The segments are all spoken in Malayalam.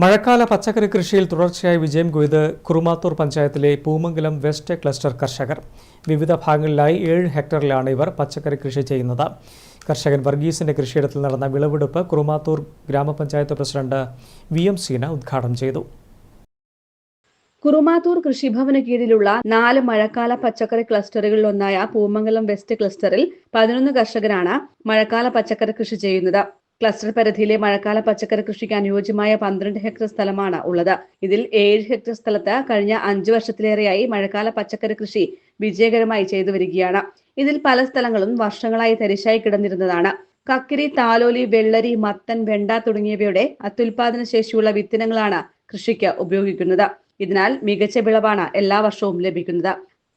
മഴക്കാല പച്ചക്കറി കൃഷിയിൽ തുടർച്ചയായി വിജയം കൊയ്ത് കുറുമാത്തൂർ പഞ്ചായത്തിലെ പൂമംഗലം വെസ്റ്റ് ക്ലസ്റ്റർ കർഷകർ. വിവിധ ഭാഗങ്ങളിലായി ഏഴ് ഹെക്ടറിലാണ് ഇവർ പച്ചക്കറി കൃഷി ചെയ്യുന്നത്. കർഷകൻ വർഗീസിന്റെ കൃഷിയിടത്തിൽ നടന്ന വിളവെടുപ്പ് കുറുമാത്തൂർ ഗ്രാമപഞ്ചായത്ത് പ്രസിഡന്റ് വി എം സീന ഉദ്ഘാടനം ചെയ്തു. കുറുമാത്തൂർ കൃഷിഭവന് കീഴിലുള്ള നാല് മഴക്കാല പച്ചക്കറി ക്ലസ്റ്ററുകളിൽ ഒന്നായ പൂമംഗലം വെസ്റ്റ് ക്ലസ്റ്ററിൽ പതിനൊന്ന് കർഷകരാണ് മഴക്കാല പച്ചക്കറി കൃഷി ചെയ്യുന്നത്. ക്ലസ്റ്റർ പരിധിയിലെ മഴക്കാല പച്ചക്കറി കൃഷിക്ക് അനുയോജ്യമായ പന്ത്രണ്ട് ഹെക്ടർ സ്ഥലമാണ് ഉള്ളത്. ഇതിൽ ഏഴ് ഹെക്ടർ സ്ഥലത്ത് കഴിഞ്ഞ അഞ്ചു വർഷത്തിലേറെയായി മഴക്കാല പച്ചക്കറി കൃഷി വിജയകരമായി ചെയ്തു വരികയാണ്. ഇതിൽ പല സ്ഥലങ്ങളും വർഷങ്ങളായി തരിശായി കിടന്നിരുന്നതാണ്. കക്കിരി താലോലി വെള്ളരി മത്തൻ വെണ്ട തുടങ്ങിയവയുടെ അത്യുൽപാദന ശേഷിയുള്ള വിത്തിനങ്ങളാണ് കൃഷിക്ക് ഉപയോഗിക്കുന്നത്. ഇതിനാൽ മികച്ച വിളവാണ് എല്ലാ വർഷവും ലഭിക്കുന്നത്.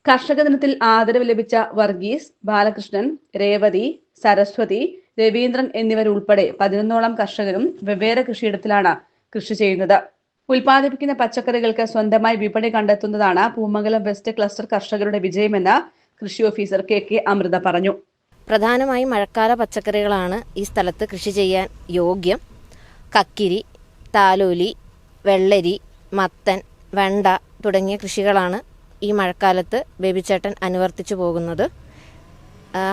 കർഷക ദിനത്തിൽ ആദരവ് ലഭിച്ച വർഗീസ് ബാലകൃഷ്ണൻ രേവതി സരസ്വതി രവീന്ദ്രൻ എന്നിവരുൾപ്പെടെ പതിനൊന്നോളം കർഷകരും വെവ്വേറെ കൃഷിയിടത്തിലാണ് കൃഷി ചെയ്യുന്നത്. ഉൽപ്പാദിപ്പിക്കുന്ന പച്ചക്കറികൾക്ക് സ്വന്തമായി വിപണി കണ്ടെത്തുന്നതാണ് പൂമംഗലം വെസ്റ്റ് ക്ലസ്റ്റർ കർഷകരുടെ വിജയമെന്ന് കൃഷി ഓഫീസർ കെ കെ അമൃത പറഞ്ഞു. പ്രധാനമായും മഴക്കാല പച്ചക്കറികളാണ് ഈ സ്ഥലത്ത് കൃഷി ചെയ്യാൻ യോഗ്യം. കക്കിരി താലോലി വെള്ളരി മത്തൻ വെണ്ട തുടങ്ങിയ കൃഷികളാണ് ഈ മഴക്കാലത്ത് ബേബിച്ചേട്ടൻ അനുവർത്തിച്ചു പോകുന്നത്.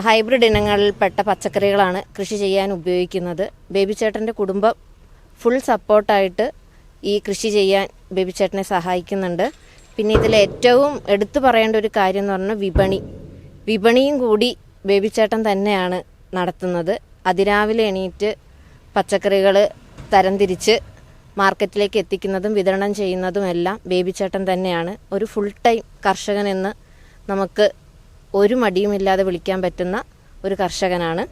ഹൈബ്രിഡ് ഇനങ്ങളിൽപ്പെട്ട പച്ചക്കറികളാണ് കൃഷി ചെയ്യാൻ ഉപയോഗിക്കുന്നത്. ബേബിച്ചേട്ടന്റെ കുടുംബം ഫുൾ സപ്പോർട്ടായിട്ട് ഈ കൃഷി ചെയ്യാൻ ബേബിച്ചേട്ടനെ സഹായിക്കുന്നുണ്ട്. പിന്നെ ഇതിൽ ഏറ്റവും എടുത്തു പറയേണ്ട ഒരു കാര്യം എന്ന് പറഞ്ഞാൽ വിപണി. വിപണിയും കൂടി ബേബിച്ചേട്ടൻ തന്നെയാണ് നടത്തുന്നത്. അതിരാവിലെ എണീറ്റ് പച്ചക്കറികൾ തരംതിരിച്ച് മാർക്കറ്റിലേക്ക് എത്തിക്കുന്നതും വിതരണം ചെയ്യുന്നതും എല്ലാം ബേബിച്ചേട്ടൻ തന്നെയാണ്. ഒരു ഫുൾ ടൈം കർഷകനെന്ന് നമുക്ക് ഒരു മടിയുമില്ലാതെ വിളിക്കാൻ പറ്റുന്ന ഒരു കർഷകനാണ്.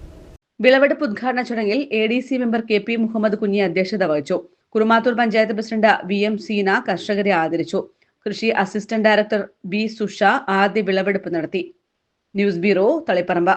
വിളവെടുപ്പ് ഉദ്ഘാടന ചടങ്ങിൽ A D C member K P Muhammad Kunhi അധ്യക്ഷത വഹിച്ചു. Kurumathur panchayat president V M Seena കർഷകരെ ആദരിച്ചു. കൃഷി അസിസ്റ്റന്റ് ഡയറക്ടർ ബി സുഷ ആദ്യ വിളവെടുപ്പ് നടത്തി. News bureau Taliparamba.